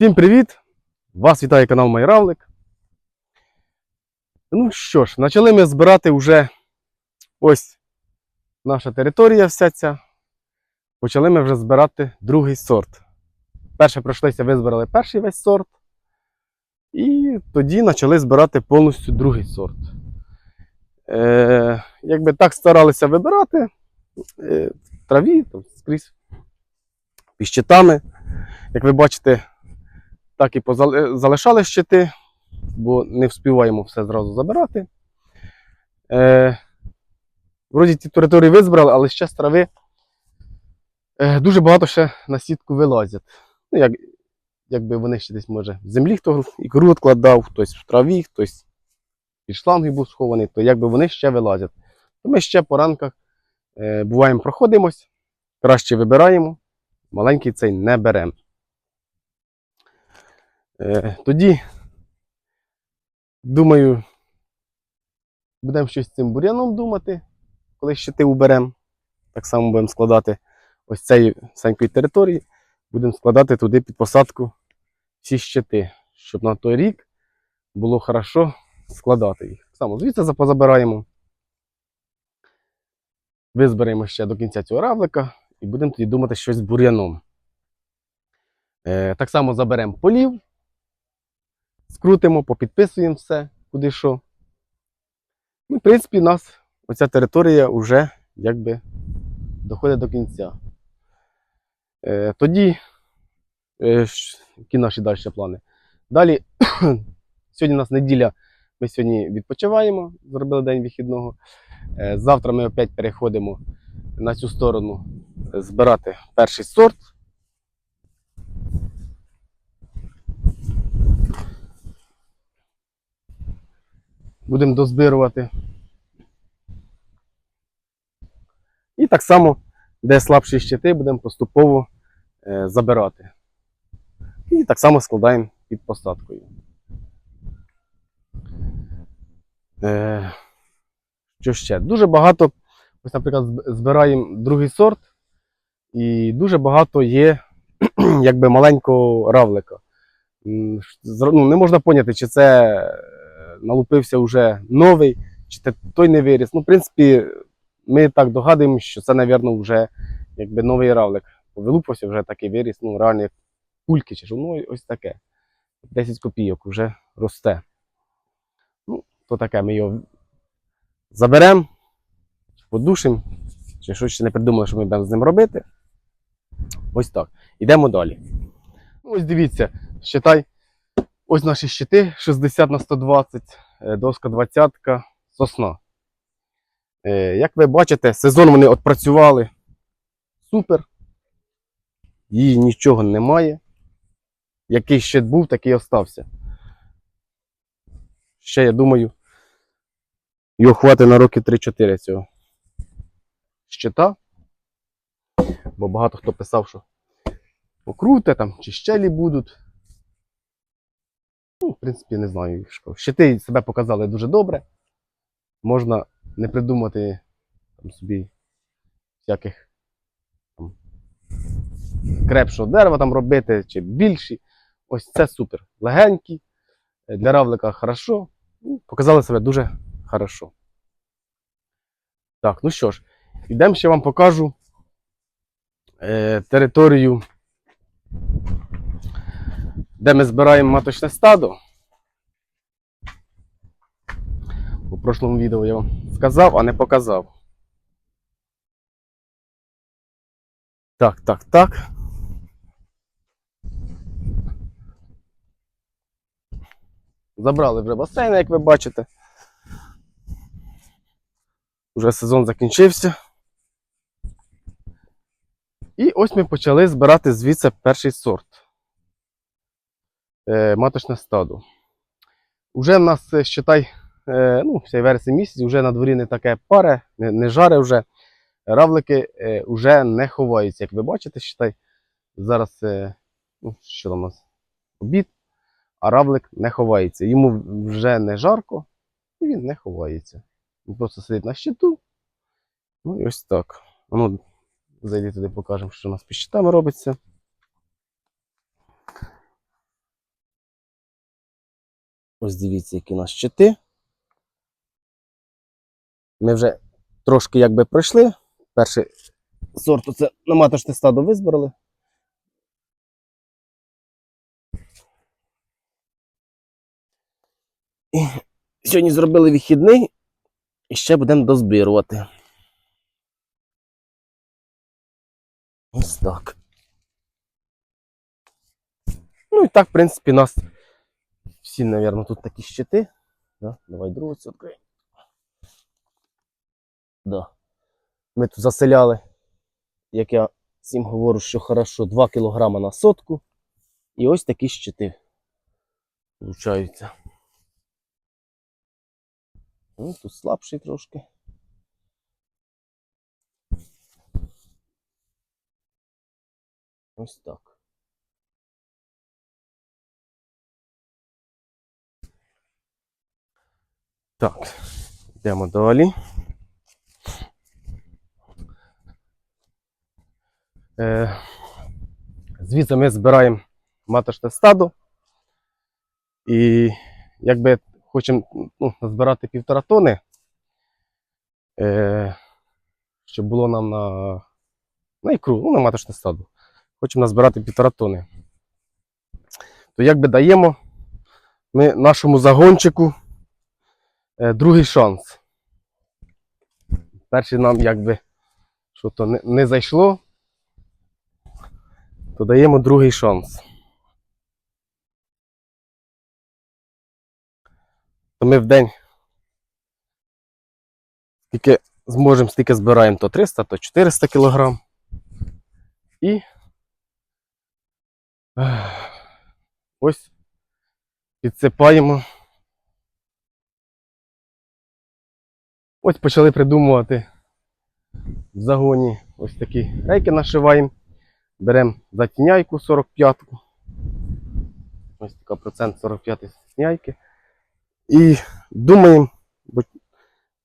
Всім привіт! Вас вітає канал Майравлик. Ну що ж, почали ми збирати вже ось наша територія вся ця. Почали ми вже збирати другий сорт. Перше пройшлися, визбирали перший весь сорт. І тоді почали збирати повністю другий сорт. Е, якби так старалися вибирати е, в траві, там, скрізь під щитами. Як ви бачите, так і залишали щити, бо не вспіваємо все зразу забирати. Е, вроді ті території визбирали, але ще з трави е, дуже багато ще на сітку вилазять. Ну, як, якби вони ще десь, може, в землі хто ікру відкладав, хтось в траві, хтось під шлангою був схований, то якби вони ще вилазять. То ми ще по ранках е, буваємо, проходимось, краще вибираємо, маленький цей не беремо. Е, тоді, думаю, будемо щось з цим бур'яном думати, коли щити уберемо. Так само будемо складати ось цієї всенької території, будемо складати туди під посадку всі щити, щоб на той рік було хорошо складати їх. Так само звідси запозабираємо. Визберемо ще до кінця цього равлика і будемо тоді думати щось з бур'яном. Е, так само заберемо полів, скрутимо, попідписуємо все, куди що. Ну, в принципі, у нас оця територія вже якби доходить до кінця. Е, тоді, е, які наші далі плани? Далі, сьогодні у нас неділя, ми сьогодні відпочиваємо, зробили день вихідного. Е, завтра ми опять переходимо на цю сторону е, збирати перший сорт. Будемо дозбирувати. І так само, де слабші щити, будемо поступово е, забирати. І так само складаємо під посадкою. Е, що ще? Дуже багато, ось, наприклад, збираємо другий сорт, і дуже багато є якби маленького равлика. Ну, не можна поняти, чи це налупився вже новий, чи той не виріс. Ну, в принципі, ми так догадуємося, що це, мабуть, вже якби новий равлик. Вилупився вже такий виріс, ну, реально як кульки, чи ну, ось таке. 10 копійок вже росте. Ну, то таке, ми його заберемо, подушимо, чи щось ще не придумали, що ми будемо з ним робити. Ось так. Йдемо далі. Ну, ось дивіться, считай, ось наші щити 60 на 120, е, доска 20, сосна. Е, Як ви бачите, сезон вони відпрацювали супер. Її нічого немає. Який щит був, такий остався. Ще, я думаю, його хватить на роки 3-4 цього щита. Бо багато хто писав, що покруте там, чи щелі будуть. Ну, в принципі, не знаю. Щити себе показали дуже добре. Можна не придумати там, собі всяких там, крепшого дерева там робити, чи більші. Ось це супер. Легенькі. е, Для равлика хорошо. Ну, Показали себе дуже хорошо. Так, ну що ж, йдемо ще вам покажу е, територію де ми збираємо маточне стадо. У прошлому відео я вам сказав, а не показав. Так, так, так. Забрали вже басейн, як ви бачите. Уже сезон закінчився. І ось ми почали збирати звідси перший сорт маточне стадо. Уже в нас, е, считай, е, ну, цей вересень місяць, вже на дворі не таке паре, не, не жаре вже. Равлики е, вже не ховаються. Як ви бачите, считай, зараз е, ну, що там у нас? Обід, а равлик не ховається. Йому вже не жарко, і він не ховається. Він просто сидить на щиту. Ну і ось так. Ну, зайди туди, покажемо, що у нас під щитами робиться. Ось дивіться, які у нас щити. Ми вже трошки якби пройшли. Перший сорт це на маточне стадо визбирали. І сьогодні зробили вихідний і ще будемо дозбирувати. Ось так. Ну і так, в принципі, нас всі, мабуть, тут такі щити. Да? Давай другу цю. Да. Ми тут заселяли, як я всім говорю, що хорошо, 2 кг на сотку. І ось такі щити получаються. Ну, тут слабший трошки. Ось так. Так, йдемо далі. Е, звідси ми збираємо маточне стадо. І якби хочемо ну, збирати півтора тони, е, щоб було нам на, на ікру, ну, на маточне стадо. Хочемо назбирати півтора тони. То якби даємо ми нашому загончику другий шанс. Перший нам якби що то не, не зайшло, то даємо другий шанс. То ми в день скільки зможемо, стільки збираємо то 300, то 400 кілограм. І ось підсипаємо. Ось почали придумувати в загоні ось такі рейки нашиваємо. Беремо затіняйку 45-ку. Ось така процент 45 затіняйки. І думаємо, бо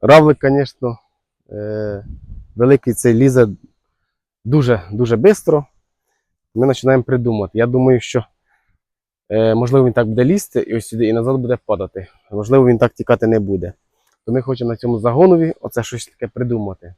равлик, звісно, е, великий цей лізе дуже-дуже швидко. Ми починаємо придумати. Я думаю, що е, можливо він так буде лізти і ось сюди і назад буде падати. Можливо, він так тікати не буде. То ми хочемо на цьому загонові оце щось таке придумати.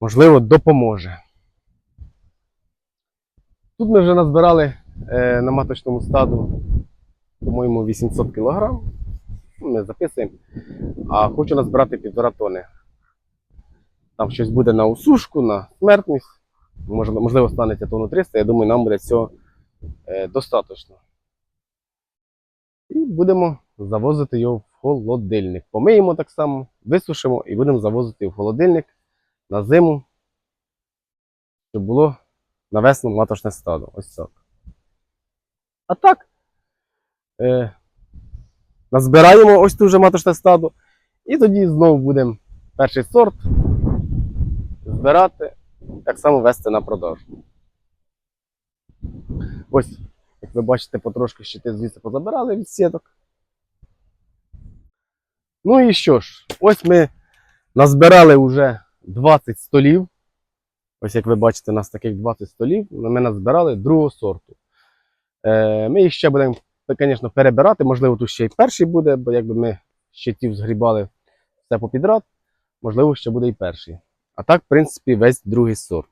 Можливо, допоможе. Тут ми вже назбирали е, на маточному стаду, по-моєму, 800 кг. Ми записуємо. А хочу назбирати півтора тони. Там щось буде на усушку, на смертність. Можливо, станеться тонну 300. Я думаю, нам буде цього е, достатньо. І будемо завозити його в холодильник. Помиємо так само, висушимо і будемо завозити в холодильник на зиму, щоб було на весну маточне стадо. Ось так. А так, е, назбираємо ось тут же маточне стадо, і тоді знову будемо перший сорт збирати, так само вести на продажу. Ось, як ви бачите, потрошки щити звідси позабирали від сіток. Ну і що ж, ось ми назбирали вже 20 столів. Ось як ви бачите, у нас таких 20 столів. Ми назбирали другого сорту. Е, ми їх ще будемо, звісно, перебирати. Можливо, тут ще й перший буде, бо якби ми щитів згрібали все попідряд, можливо, ще буде і перший. А так, в принципі, весь другий сорт.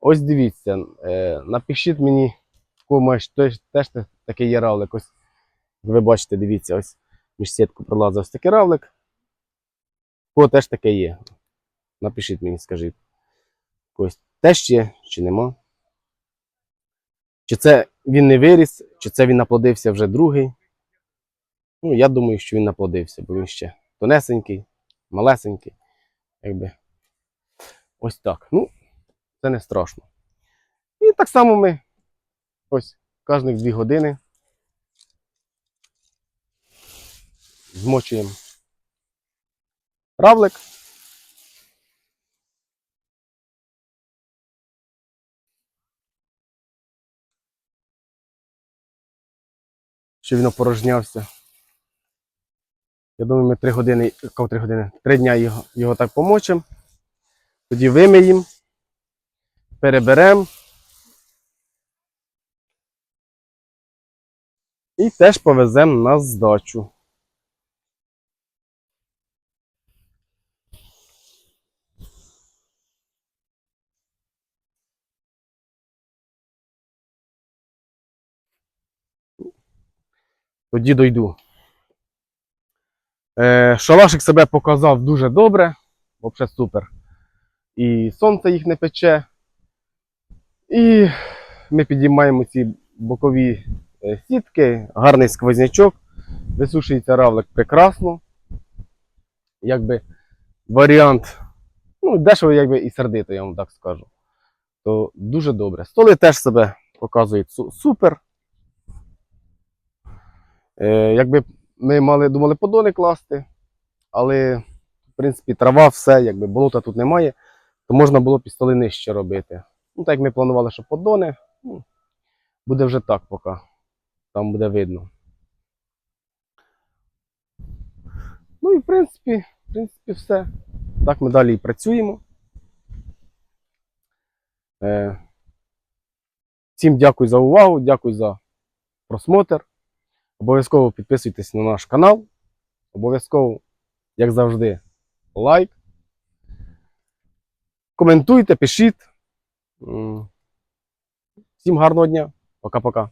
Ось дивіться, е, напишіть мені, кого теж, такий є равлик. Ось ви бачите, дивіться, ось між сітку пролазив ось такий равлик. Кого теж таке є? Напишіть мені, скажіть. Ось теж є, чи нема. Чи це він не виріс, чи це він наплодився вже другий. Ну, я думаю, що він наплодився, бо він ще тонесенький, малесенький. Якби. Ось так. Ну, це не страшно. І так само ми ось кожних дві години змочуємо равлик. Щоб він опорожнявся. Я думаю, ми три години, кого три години, три дня його, його так помочимо. Тоді вимиємо, переберемо. І теж повеземо на здачу. Тоді дойду. Е, шалашик себе показав дуже добре, взагалі супер. І сонце їх не пече. І ми підіймаємо ці бокові е, сітки, гарний сквознячок, висушується равлик прекрасно. Якби варіант, ну, дешево, якби і сердито, я вам так скажу. То дуже добре. Столи теж себе показують супер. Е, якби ми мали, думали подони класти, але, в принципі, трава, все, якби болота тут немає, то можна було і нижче робити. Ну, так як ми планували, що подони, ну, буде вже так поки. Там буде видно. Ну і в принципі, в принципі, все. Так ми далі і працюємо. Е, всім дякую за увагу, дякую за просмотр. Обов'язково підписуйтесь на наш канал. Обов'язково, як завжди, лайк. Коментуйте, пишіть. Всім гарного дня. Пока-пока.